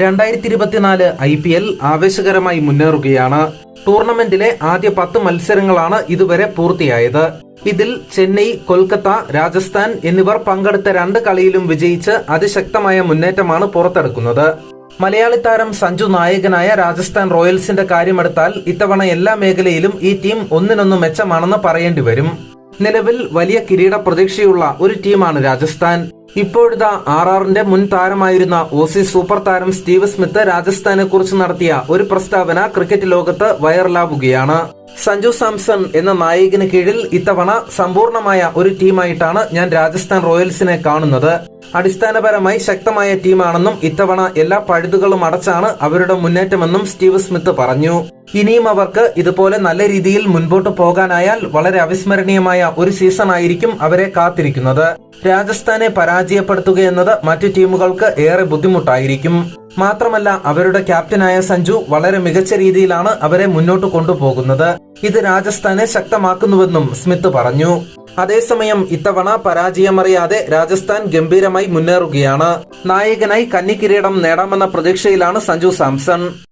രണ്ടായിരത്തി ഇരുപത്തിനാല് I P L ആവേശകരമായി മുന്നേറുകയാണ്. ടൂർണമെന്റിലെ ആദ്യ പത്ത് മത്സരങ്ങളാണ് ഇതുവരെ പൂർത്തിയായത്. ഇതിൽ ചെന്നൈ കൊൽക്കത്ത രാജസ്ഥാൻ എന്നിവർ പങ്കെടുത്ത രണ്ട് കളിയിലും വിജയിച്ച് അതിശക്തമായ മുന്നേറ്റമാണ് പുറത്തെടുക്കുന്നത്. മലയാളി താരം സഞ്ജു നായകനായ രാജസ്ഥാൻ റോയൽസിന്റെ കാര്യമെടുത്താൽ ഇത്തവണ എല്ലാ മേഖലയിലും ഈ ടീം ഒന്നിനൊന്ന് മെച്ചമാണെന്ന് പറയേണ്ടി വരും നിലവിൽ വലിയ കിരീട പ്രതീക്ഷയുള്ള ഒരു ടീമാണ് രാജസ്ഥാൻ. ഇപ്പോഴിതാ ആർ ആറിന്റെ മുൻ താരമായിരുന്ന ഓസി സൂപ്പർ താരം സ്റ്റീവ് സ്മിത്ത് രാജസ്ഥാനെ കുറിച്ച് നടത്തിയ ഒരു പ്രസ്താവന ക്രിക്കറ്റ് ലോകത്ത് വൈറലാവുകയാണ്. സഞ്ജു സാംസൺ എന്ന നായകന് കീഴിൽ ഇത്തവണ സമ്പൂർണമായ ഒരു ടീമായിട്ടാണ് ഞാൻ രാജസ്ഥാൻ റോയൽസിനെ കാണുന്നത്. അടിസ്ഥാനപരമായി ശക്തമായ ടീമാണെന്നും ഇത്തവണ എല്ലാ പഴുതുകളും അടച്ചാണ് അവരുടെ മുന്നേറ്റമെന്നും സ്റ്റീവ് സ്മിത്ത് പറഞ്ഞു. ഇനിയും അവർക്ക് ഇതുപോലെ നല്ല രീതിയിൽ മുൻപോട്ട് പോകാനായാൽ വളരെ അവിസ്മരണീയമായ ഒരു സീസൺ ആയിരിക്കും അവരെ കാത്തിരിക്കുന്നത്. രാജസ്ഥാനെ പരാജയപ്പെടുത്തുക എന്നത് മറ്റു ടീമുകൾക്ക് ഏറെ ബുദ്ധിമുട്ടായിരിക്കും. മാത്രമല്ല അവരുടെ ക്യാപ്റ്റനായ സഞ്ജു വളരെ മികച്ച രീതിയിലാണ് അവരെ മുന്നോട്ട് കൊണ്ടുപോകുന്നത്. ഇത് രാജസ്ഥാനെ ശക്തമാക്കുന്നുവെന്നും സ്മിത്ത് പറഞ്ഞു. അതേസമയം ഇത്തവണ പരാജയമറിയാതെ രാജസ്ഥാൻ ഗംഭീരമായി മുന്നേറുകയാണ്. നായകനായി കന്നിക്കിരീടം നേടാമെന്ന പ്രതീക്ഷയിലാണ് സഞ്ജു സാംസൺ.